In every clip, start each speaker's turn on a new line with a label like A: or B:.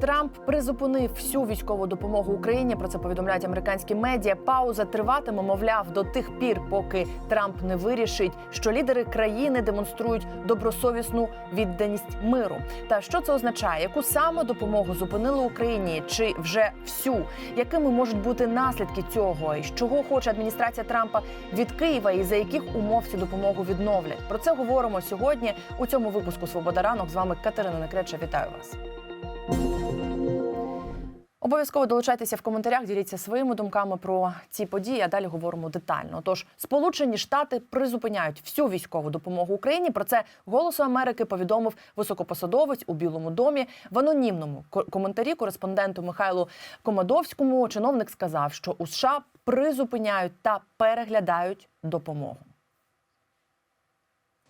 A: Трамп призупинив всю військову допомогу Україні. Про це повідомляють американські медіа. Пауза триватиме, мовляв, до тих пір, поки Трамп не вирішить, що лідери країни демонструють добросовісну відданість миру. Та що це означає? Яку саме допомогу зупинили Україні? Чи вже всю? Якими можуть бути наслідки цього? І чого хоче адміністрація Трампа від Києва? І за яких умов цю допомогу відновлять? Про це говоримо сьогодні у цьому випуску Свобода ранок. З вами Катерина Некреча. Вітаю вас. Обов'язково долучайтеся в коментарях, діліться своїми думками про ці події. А далі говоримо детально. Тож Сполучені Штати призупиняють всю військову допомогу Україні. Про це голосу Америки повідомив високопосадовець у Білому домі. В анонімному ко- коментарі кореспонденту Михайлу Комадовському чиновник сказав, що у США призупиняють та переглядають допомогу.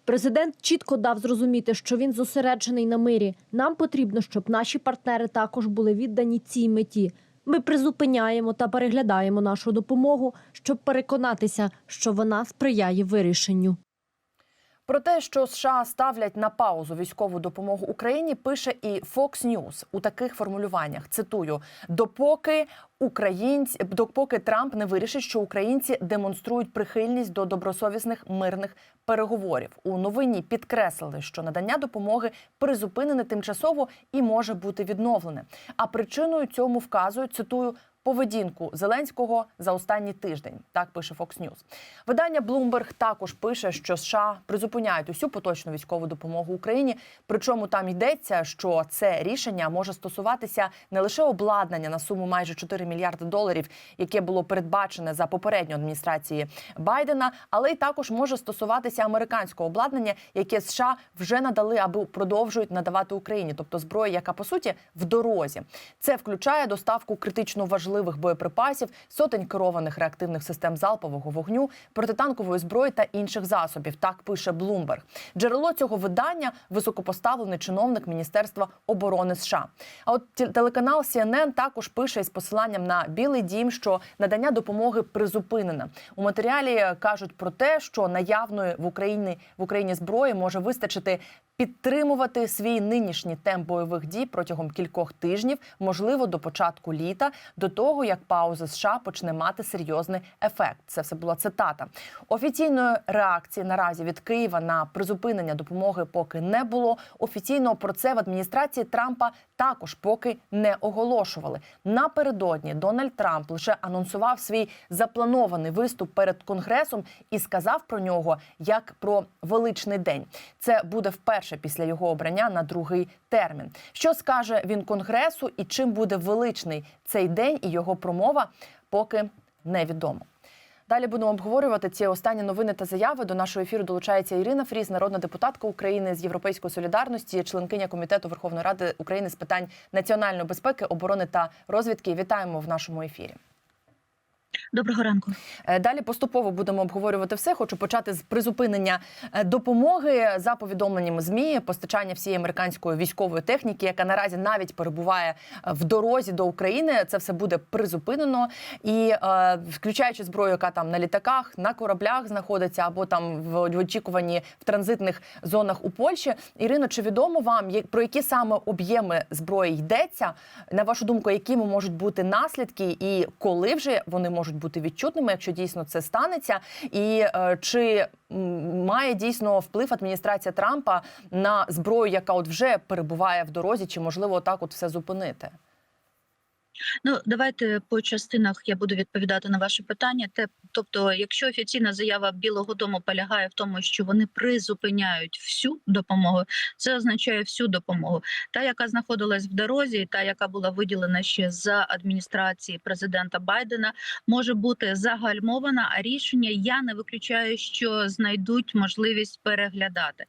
B: Президент чітко дав зрозуміти, що він зосереджений на мирі. Нам потрібно, щоб наші партнери також були віддані цій меті. Ми призупиняємо та переглядаємо нашу допомогу, щоб переконатися, що вона сприяє вирішенню.
A: Про те, що США ставлять на паузу військову допомогу Україні, пише і Fox News у таких формулюваннях. Цитую: допоки українці, допоки Трамп не вирішить, що українці демонструють прихильність до добросовісних мирних переговорів. У новині підкреслили, що надання допомоги призупинене тимчасово і може бути відновлене. А причиною цьому вказують цитую. Поведінку Зеленського за останній тиждень, так пише Fox News. Видання Bloomberg також пише, що США призупиняють усю поточну військову допомогу Україні. Причому там йдеться, що це рішення може стосуватися не лише обладнання на суму майже 4 мільярди доларів, яке було передбачене за попередньою адміністрації Байдена, але й також може стосуватися американського обладнання, яке США вже надали або продовжують надавати Україні, тобто зброї, яка по суті в дорозі. Це включає доставку критично важливих боєприпасів, сотень керованих реактивних систем залпового вогню, протитанкової зброї та інших засобів. Так пише Bloomberg. Джерело цього видання високопоставлений чиновник Міністерства оборони США. А от телеканал CNN також пише із посиланням на Білий Дім, що надання допомоги призупинено. У матеріалі кажуть про те, що наявної в Україні в Україні зброї може вистачити підтримувати свій нинішній темп бойових дій протягом кількох тижнів, можливо, до початку літа, до того як пауза США почне мати серйозний ефект. Це все була цитата. Офіційної реакції наразі від Києва на призупинення допомоги поки не було. Офіційно про це в адміністрації Трампа також поки не оголошували. Напередодні Дональд Трамп лише анонсував свій запланований виступ перед конгресом і сказав про нього як про величний день. Це буде вперше після його обрання на другий термін. Що скаже він конгресу і чим буде величний цей день і його промова, поки невідомо. Далі будемо обговорювати ці останні новини та заяви. До нашого ефіру долучається Ірина Фріз, народна депутатка України з Європейської солідарності, членкиня комітету Верховної Ради України з питань національної безпеки, оборони та розвідки. Вітаємо в нашому ефірі.
C: Доброго ранку.
A: Е, Далі поступово будемо обговорювати все. Хочу почати з призупинення е, допомоги за повідомленнями змі, постачання всієї американської військової техніки, яка наразі навіть перебуває е, в дорозі до України. Це все буде призупинено і включаючи зброю, яка там на літаках, на кораблях знаходиться, або там в очікуванні в транзитних зонах у Польщі. Ірино, чи відомо вам про які саме об'єми зброї йдеться? На вашу думку, якими можуть бути наслідки, і коли вже вони можуть бути відчутними, якщо дійсно це станеться, і е, чи має дійсно вплив адміністрація Трампа на зброю, яка от вже перебуває в дорозі, чи можливо так от все зупинити?
C: Ну давайте по частинах я буду відповідати на ваше питання. Те, тобто, якщо офіційна заява Білого Дому полягає в тому, що вони призупиняють всю допомогу, це означає всю допомогу. Та, яка знаходилась в дорозі, та, яка була виділена ще за адміністрації президента Байдена, може бути загальмована. А рішення я не виключаю, що знайдуть можливість переглядати.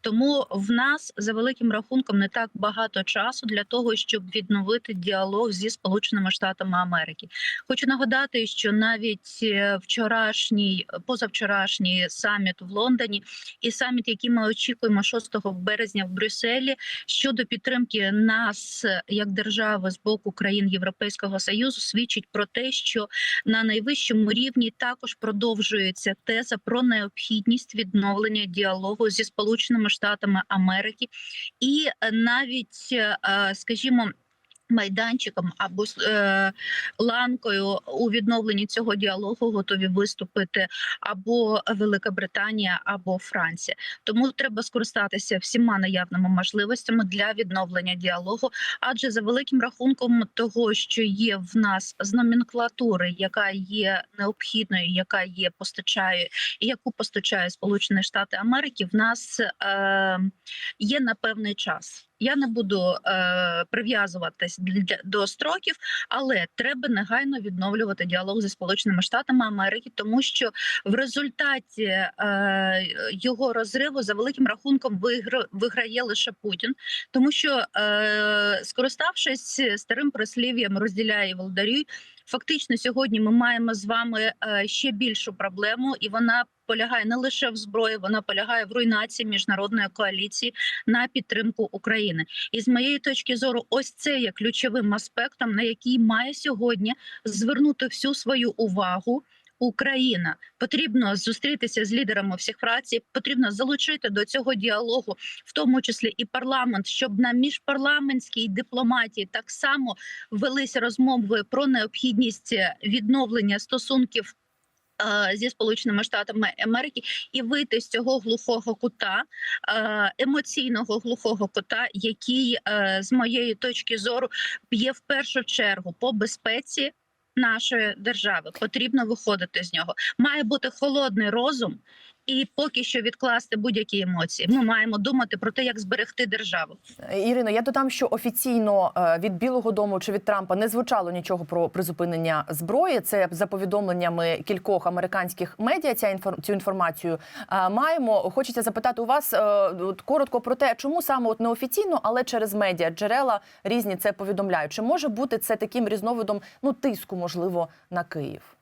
C: Тому в нас за великим рахунком не так багато часу для того, щоб відновити діалог зі Сполученими Штатами Америки. Хочу нагадати, що навіть е, вчорашній, позавчорашній саміт в Лондоні і саміт, який ми очікуємо 6 березня в Брюсселі, щодо підтримки нас як держави з боку країн Європейського союзу, свідчить про те, що на найвищому рівні також продовжується теза про необхідність відновлення діалогу зі Сполученими Штатами Америки, і е, навіть, е, скажімо. Майданчиком або е, ланкою у відновленні цього діалогу готові виступити або Велика Британія, або Франція. Тому треба скористатися всіма наявними можливостями для відновлення діалогу. Адже за великим рахунком того, що є в нас з номенклатури, яка є необхідною, яка є постачає, яку постачає Сполучені Штати Америки, в нас е, є на певний час. Я не буду е, прив'язуватись до строків, але треба негайно відновлювати діалог зі Сполученими Штатами Америки, тому що в результаті е, його розриву за великим рахунком вигра, виграє лише Путін, тому що е, скориставшись старим прислів'ям розділяє володарюй, фактично сьогодні ми маємо з вами е, ще більшу проблему, і вона полягає не лише в зброї, вона полягає в руйнації міжнародної коаліції на підтримку України. І з моєї точки зору, ось це є ключовим аспектом, на який має сьогодні звернути всю свою увагу. Україна потрібно зустрітися з лідерами всіх фракцій, потрібно залучити до цього діалогу, в тому числі і парламент, щоб на міжпарламентській дипломатії так само велися розмови про необхідність відновлення стосунків зі Сполученими Штатами Америки і вийти з цього глухого кута, емоційного глухого кута, який е, з моєї точки зору б'є в першу чергу по безпеці. Нашої держави потрібно виходити з нього. Має бути холодний розум, і поки що відкласти будь-які емоції. Ми маємо думати про те, як зберегти державу.
A: Ірино, я додам, що офіційно е, від Білого Дому чи від Трампа не звучало нічого про призупинення зброї. Це за повідомленнями кількох американських медіа. Ця цю інформацію е, маємо. Хочеться запитати у вас е, от коротко про те, чому саме от неофіційно, але через медіа джерела різні це повідомляють. Чи може бути це таким різновидом ну тиску, можливо, на Київ?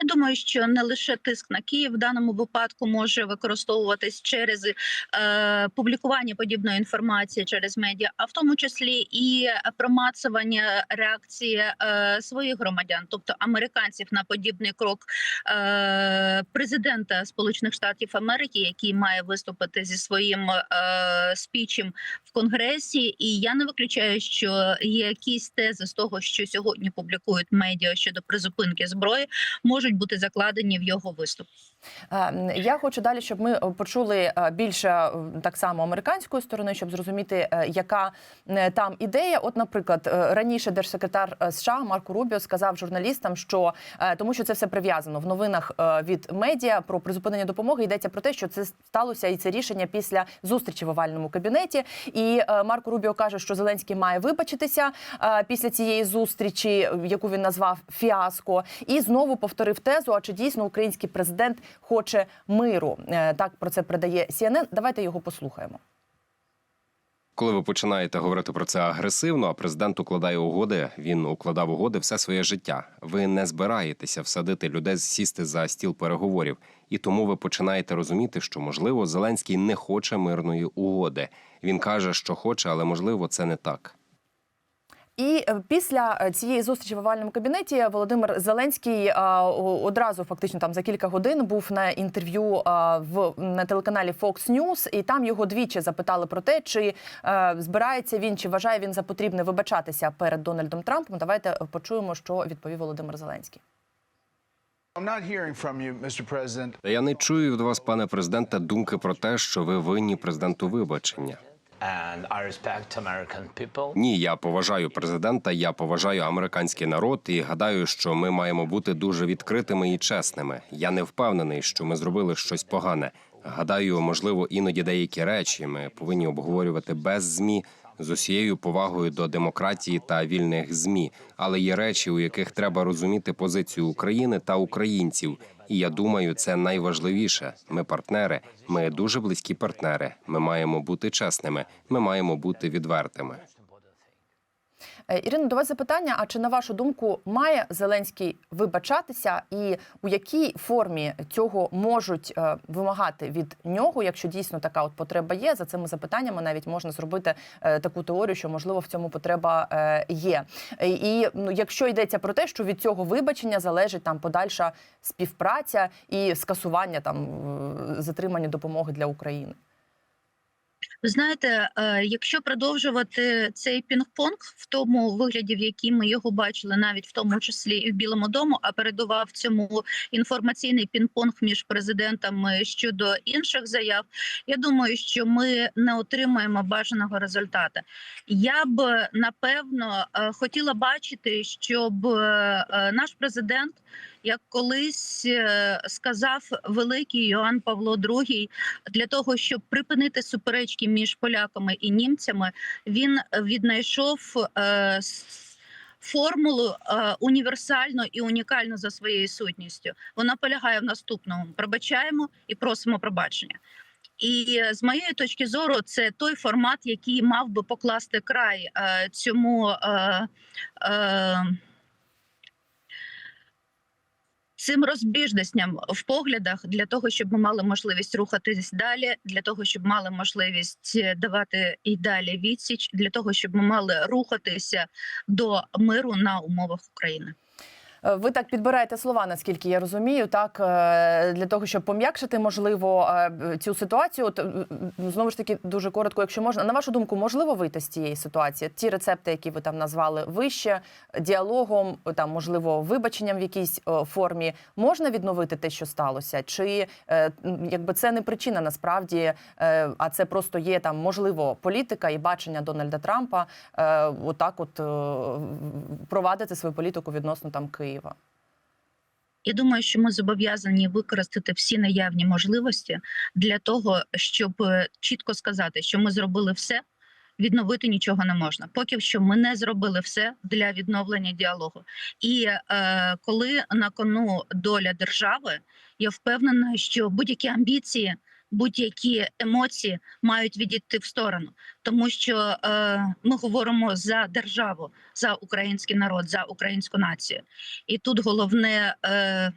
C: Я думаю, що не лише тиск на Київ в даному випадку може використовуватись через е, публікування подібної інформації через медіа, а в тому числі і промацування реакції е, своїх громадян, тобто американців на подібний крок е, президента Сполучених Штатів Америки, який має виступити зі своїм е, спічем в Конгресі. І я не виключаю, що є якісь тези з того, що сьогодні публікують медіа щодо призупинки зброї, можуть бути закладені в його виступ.
A: Я хочу далі, щоб ми е, почули е, більше е, так само американської сторони, щоб зрозуміти, яка там ідея. От, наприклад, раніше держсекретар США Марко Рубіо сказав журналістам, що тому, що це все прив'язано в новинах від медіа про призупинення допомоги. Йдеться про те, що це сталося і це рішення після зустрічі в овальному кабінеті. І Марко Рубіо каже, що Зеленський має вибачитися після цієї зустрічі, яку він назвав фіаско, і знову повторив тезу: а чи дійсно український президент хоче миру? Е, Так про це передає CNN. Давайте його послухаємо.
D: Коли ви починаєте говорити про це агресивно, а президент укладає угоди, він укладав угоди все своє життя. Ви не збираєтеся всадити людей сісти за стіл переговорів, і тому ви починаєте розуміти, що можливо Зеленський не хоче мирної угоди. Він каже, що хоче, але можливо це не так.
A: І е, після е, цієї зустрічі в овальному кабінеті Володимир Зеленський е, одразу, фактично, там за кілька годин був на інтерв'ю в на телеканалі Fox News, і там його двічі запитали про те, чи збирається він, чи вважає він за потрібне вибачатися перед Дональдом Трампом. Давайте почуємо, що відповів Володимир Зеленський.
D: Я не чую від вас, пане президенте, думки про те, що ви винні президенту вибачення. Ні, я поважаю президента, я поважаю американський народ і гадаю, що ми маємо бути дуже відкритими і чесними. Я не впевнений, що ми зробили щось погане. Гадаю, можливо, іноді деякі речі ми повинні обговорювати без змі з усією повагою до демократії та вільних змі. Але є речі, у яких треба розуміти позицію України та українців. І я думаю, це найважливіше. Ми партнери, ми дуже близькі партнери. Ми маємо бути чесними, ми маємо бути відвертими.
A: Е, Ірино, до вас запитання: а чи на вашу думку має Зеленський вибачатися, і у якій формі цього можуть е, вимагати від нього, якщо дійсно така от потреба є? За цими запитаннями навіть можна зробити е, таку теорію, що можливо в цьому потреба є. І ну, якщо йдеться про те, що від цього вибачення залежить там подальша співпраця і скасування там затримання допомоги для України.
C: Ви знаєте, е, якщо продовжувати цей пінг-понг в тому вигляді, в якій ми його бачили, навіть в тому числі і в Білому дому, а передував цьому інформаційний пінг-понг між президентами щодо інших заяв, я думаю, що ми не отримаємо бажаного результату. Я б напевно е, хотіла бачити, щоб е, наш президент, як колись е, сказав великий Йоанн Павло II, для того, щоб припинити суперечки між поляками і німцями, він віднайшов е, формулу е, універсальну і унікальну за своєю сутністю. Вона полягає в наступному: пробачаємо і просимо пробачення. І е, з моєї точки зору, це той формат, який мав би покласти край е, цьому. Е, е, Цим розбіжностям в поглядах для того, щоб ми мали можливість рухатись далі, для того, щоб мали можливість е, давати і далі відсіч, для того, щоб ми мали рухатися до миру на умовах України.
A: Е, Ви так підбираєте слова, наскільки я розумію, так е, для того, щоб пом'якшити, можливо, е, цю ситуацію. От, знову ж таки, дуже коротко, якщо можна, на вашу думку, можливо вийти з цієї ситуації? Ті рецепти, які ви там назвали вище, діалогом, там можливо, вибаченням в якійсь формі, можна відновити те, що сталося? Чи якби це не причина насправді, а це просто є там можливо політика і бачення Дональда Трампа, отак, от провадити свою політику відносно там Києва?
C: Я думаю, що ми зобов'язані використати всі наявні можливості для того, щоб е, чітко сказати, що ми зробили все. Відновити нічого не можна, поки що ми не зробили все для відновлення діалогу. І е, коли на кону доля держави, я впевнена, що будь-які амбіції, будь-які емоції мають відійти в сторону, тому що е, ми говоримо за державу, за український народ, за українську націю. І тут головне, е,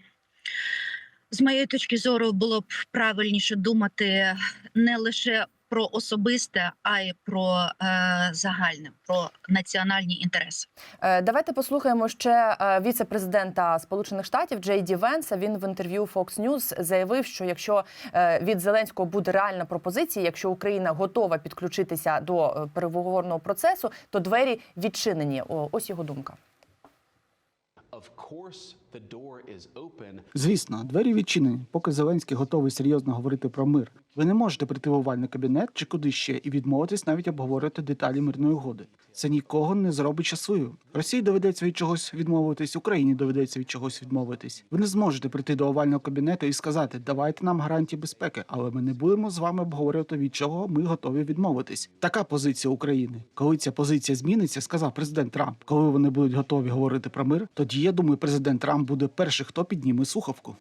C: з моєї точки зору, було б правильніше думати не лише про особисте, а й про е, загальне, про національні інтереси.
A: Е, Давайте послухаємо ще е, віце-президента Сполучених Штатів Джей Ді Венса. Він в інтерв'ю Fox News заявив, що якщо е, від Зеленського буде реальна пропозиція, якщо Україна готова підключитися до переговорного процесу, то двері відчинені. О, Ось його думка.
E: Звісно, двері відчинені, поки Зеленський готовий серйозно говорити про мир. Ви не можете прийти в овальний кабінет чи куди ще і відмовитись навіть обговорити деталі мирної угоди. Це нікого не зробить щасливим. Росії доведеться від чогось відмовитись, Україні доведеться від чогось відмовитись. Ви не зможете прийти до овального кабінету і сказати, давайте нам гарантії безпеки, але ми не будемо з вами обговорювати від чого ми готові відмовитись. Така позиція України. Коли ця позиція зміниться, сказав президент Трамп. Коли вони будуть готові говорити про мир, тоді я думаю, президент Трамп буде перший, хто підніме слухавку.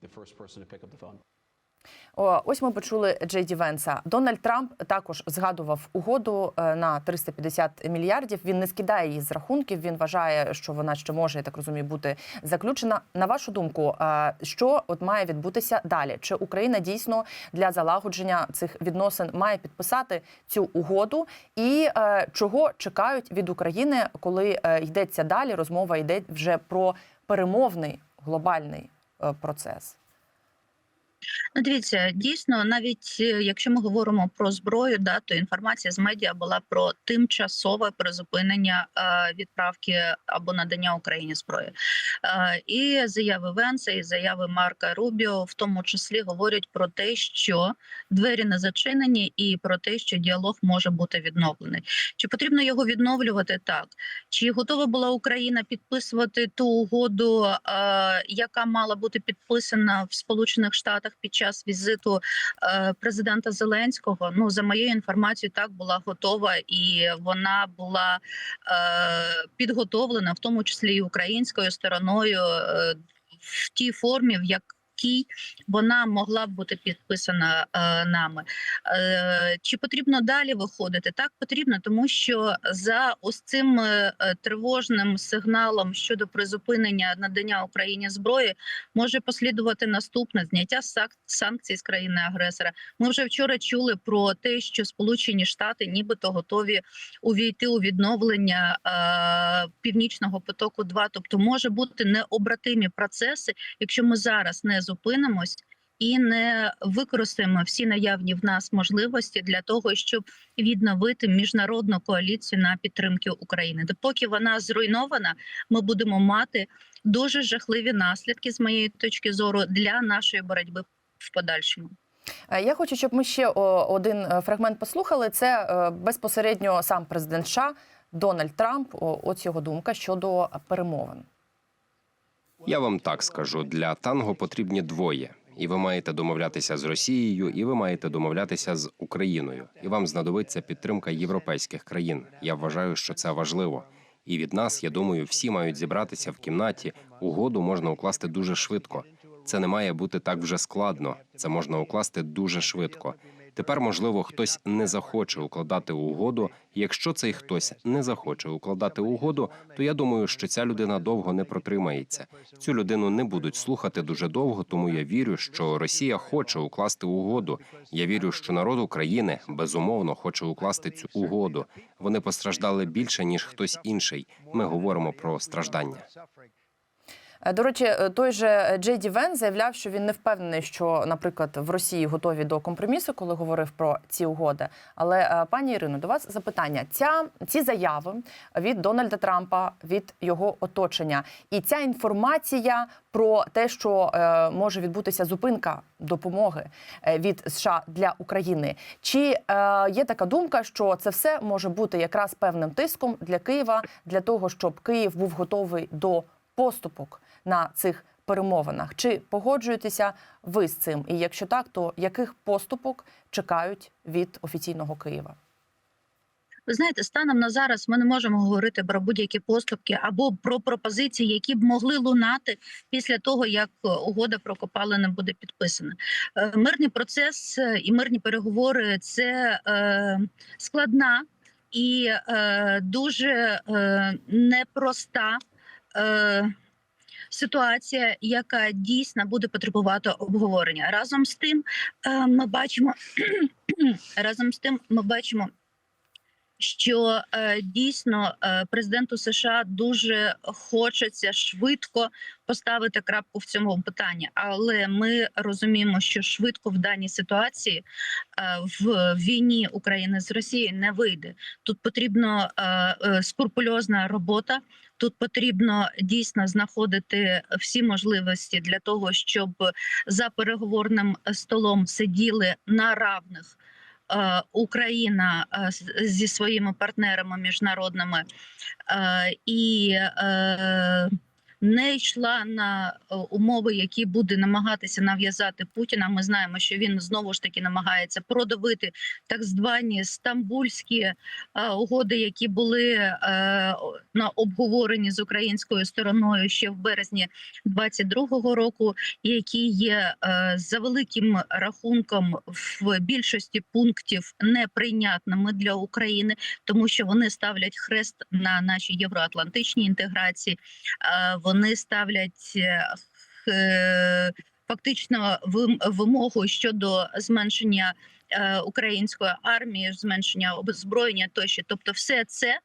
A: Ось ми почули Джей Ді Венса. Дональд Трамп також згадував угоду е, на 350 мільярдів. Він не скидає її з рахунків. Він вважає, що вона ще може, я так розумію, бути заключена. На вашу думку, е, що от має відбутися далі? Чи Україна дійсно для залагодження цих відносин має підписати цю угоду? І е, чого чекають від України, коли йдеться далі? Розмова йде вже про перемовний глобальний е, процес.
C: Ну, дивіться, дійсно, навіть е, якщо ми говоримо про зброю, да, то інформація з медіа була про тимчасове призупинення е, відправки або надання Україні зброї. Е, і заяви Венса, і заяви Марка Рубіо в тому числі говорять про те, що двері не зачинені, і про те, що діалог може бути відновлений. Чи потрібно його відновлювати так? Чи готова була Україна підписувати ту угоду, яка мала бути підписана в Сполучених Штатах під час візиту е, президента Зеленського? Ну за моєю інформацією, так була готова і вона була е, підготовлена, в тому числі і українською стороною, е, в тій формі, в якій вона могла б бути підписана е, нами. Е, чи потрібно далі виходити? Так потрібно, тому що за ось цим е, тривожним сигналом щодо призупинення надання Україні зброї може послідувати наступне зняття санкцій з країни агресора. Ми вже вчора чули про те, що Сполучені Штати нібито готові увійти у відновлення північного потоку. 2 тобто може бути необратимі процеси, якщо ми зараз не зупинимось і не використаємо всі наявні в нас можливості для того, щоб відновити міжнародну коаліцію на підтримки України. Допоки вона зруйнована, ми будемо мати дуже жахливі наслідки з моєї точки зору для нашої боротьби в подальшому.
A: Е, Я хочу, щоб ми ще один е, фрагмент послухали. Це е, безпосередньо сам президент США Дональд Трамп. Ось його думка щодо перемовин.
D: Я вам так скажу: для танго потрібні двоє. І ви маєте домовлятися з Росією, і ви маєте домовлятися з Україною. І вам знадобиться підтримка європейських країн. Я вважаю, що це важливо. І від нас, я думаю, всі мають зібратися в кімнаті. Угоду можна укласти дуже швидко. Це не має бути так вже складно. Це можна укласти дуже швидко. Тепер, можливо, хтось не захоче укладати угоду. Якщо цей хтось не захоче укладати угоду, то я думаю, що ця людина довго не протримається. Цю людину не будуть слухати дуже довго, тому я вірю, що Росія хоче укласти угоду. Я вірю, що народ України безумовно хоче укласти цю угоду. Вони постраждали більше ніж хтось інший. Ми говоримо про страждання.
A: Е, До речі, е, той же Джей Ді Вен заявляв, що він не впевнений, що, наприклад, в Росії готові до компромісу, коли говорив про ці угоди. Але е, пані Ірино, до вас запитання: ця ці заяви від Дональда Трампа, від його оточення, і ця інформація про те, що е, може відбутися зупинка допомоги е, від США для України. Чи е, є така думка, що це все може бути якраз певним тиском для Києва для того, щоб Київ був готовий до поступок на цих перемовинах. Чи погоджуєтеся ви з цим? І якщо так, то яких поступок чекають від офіційного Києва?
C: Ви знаєте, станом на зараз ми не можемо говорити про будь-які поступки або про пропозиції, які б могли лунати після того, як е, угода про копалини буде підписана. Е, Мирний процес е, і мирні переговори це складна і дуже непроста. Е, Ситуація, яка дійсно буде потребувати обговорення, разом з тим, е, ми бачимо разом з тим, ми бачимо, що е, дійсно е, президенту США дуже хочеться швидко поставити крапку в цьому питанні, але ми розуміємо, що швидко в даній ситуації е, в війні України з Росією не вийде. Тут потрібно е, скрупульозна робота. Тут потрібно дійсно знаходити всі можливості для того, щоб за переговорним столом сиділи на равних Україна е, з- зі своїми партнерами міжнародними е, і е, не йшла на е, умови, які буде намагатися нав'язати Путіна. Ми знаємо, що він знову ж таки намагається продавити так звані стамбульські е, угоди, які були е, на обговоренні з українською стороною ще в березні 22-го року, які є за великим рахунком в більшості пунктів неприйнятними для України, тому що вони ставлять хрест на нашій євроатлантичній інтеграції. е, Вони ставлять е, е, фактично вимогу щодо зменшення е, української армії, зменшення озброєння тощо. Тобто, все це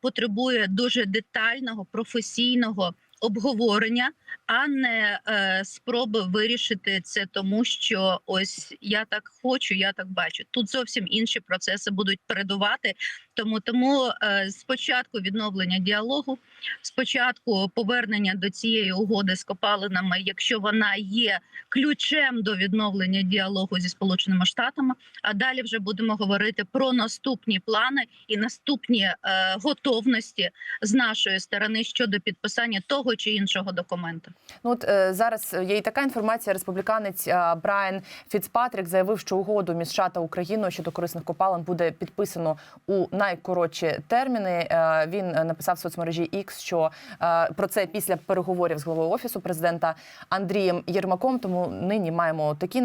C: потребує дуже детального професійного обговорення, а не спроби вирішити це, тому що ось я так хочу, я так бачу. Тут зовсім інші процеси будуть передувати. Тому тому е, спочатку відновлення діалогу, спочатку повернення до цієї угоди з копалинами, якщо вона є ключем до відновлення діалогу зі сполученими штатами. А далі вже будемо говорити про наступні плани і наступні е, готовності з нашої сторони щодо підписання того чи іншого документа.
A: Ну от е, зараз є і така інформація. Республіканець Брайан Фіцпатрік заявив, що угоду між США та Україною щодо корисних копалин буде підписано у найкоротші терміни. Е, він е, написав в соцмережі X, що е, про це після переговорів з головою офісу президента Андрієм Єрмаком. Тому нині маємо такі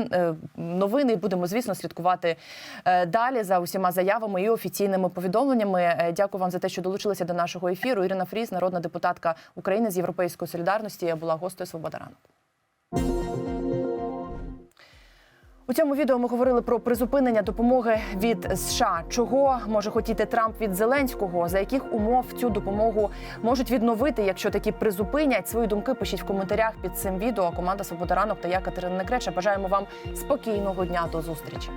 A: новини. Будемо звісно слідкувати далі за усіма заявами і офіційними повідомленнями. Дякую вам за те, що долучилися до нашого ефіру. Ірина Фріз, народна депутатка України з Європейської солідарності, була гостею Свобода ранок. У цьому відео ми говорили про призупинення допомоги від США. Чого може хотіти Трамп від Зеленського? За яких умов цю допомогу можуть відновити, якщо такі призупинять? Свої думки пишіть в коментарях під цим відео. Команда Свобода ранок та я Катерина Некреча. Бажаємо вам спокійного дня. До зустрічі.